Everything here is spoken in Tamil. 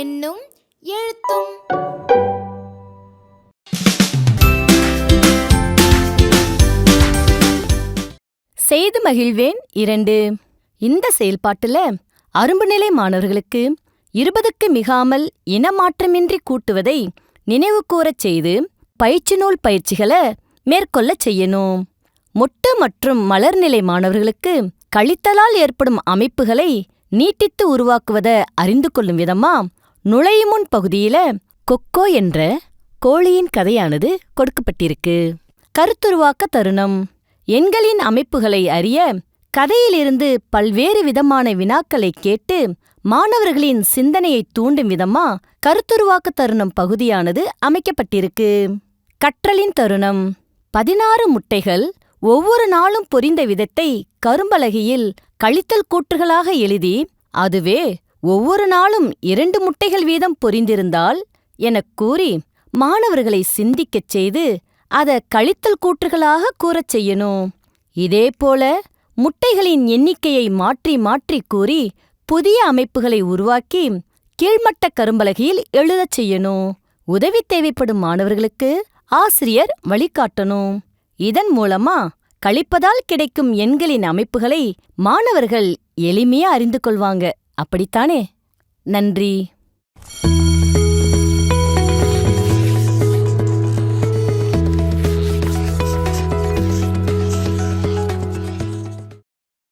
என்னும் எழுத்தும் செய்து மகிழ்வேன். இரண்டு. இந்த செயல்பாட்டுல அரும்பு நிலை மாணவர்களுக்கு இருபதுக்கு மிகாமல் இனமாற்றமின்றி கூட்டுவதை நினைவுகூறச் செய்து பயிற்சி நூல் பயிற்சிகளை மேற்கொள்ளச் செய்யணும். மொட்டு மற்றும் மலர்நிலை மாணவர்களுக்கு கழித்தலால் ஏற்படும் அமைப்புகளை நீட்டித்து உருவாக்குவத அறிந்து கொள்ளும் விதமா நுழையுமுன் பகுதியில கொக்கோ என்ற கோழியின் கதையானது கொடுக்கப்பட்டிருக்கு. கருத்துருவாக்க தருணம். எண்களின் அமைப்புகளை அறிய கதையிலிருந்து பல்வேறு விதமான வினாக்களை கேட்டு மாணவர்களின் சிந்தனையை தூண்டும் விதமா கருத்துருவாக்க தருணம் பகுதியானது அமைக்கப்பட்டிருக்கு. கற்றலின் தருணம். பதினாறு முட்டைகள் ஒவ்வொரு நாளும் பொரிந்த விதத்தை கரும்பலகையில் கழித்தல் கூற்றுகளாக எழுதி அதுவே ஒவ்வொரு நாளும் இரண்டு முட்டைகள் வீதம் பொரிந்திருந்தால் எனக் கூறி மாணவர்களை சிந்திக்கச் செய்து அத கழித்தல் கூற்றுகளாக கூறச் செய்யணும். இதேபோல முட்டைகளின் எண்ணிக்கையை மாற்றி மாற்றி கூறி புதிய அமைப்புகளை உருவாக்கி கீழ்மட்ட கரும்பலகையில் எழுதச் செய்யணும். உதவி தேவைப்படும் மாணவர்களுக்கு ஆசிரியர் வழிகாட்டணும். இதன் மூலமா கழிப்பதால் கிடைக்கும் எண்களின் அமைப்புகளை மாணவர்கள் எளிமையா அறிந்து கொள்வாங்க. அப்படித்தானே? நன்றி.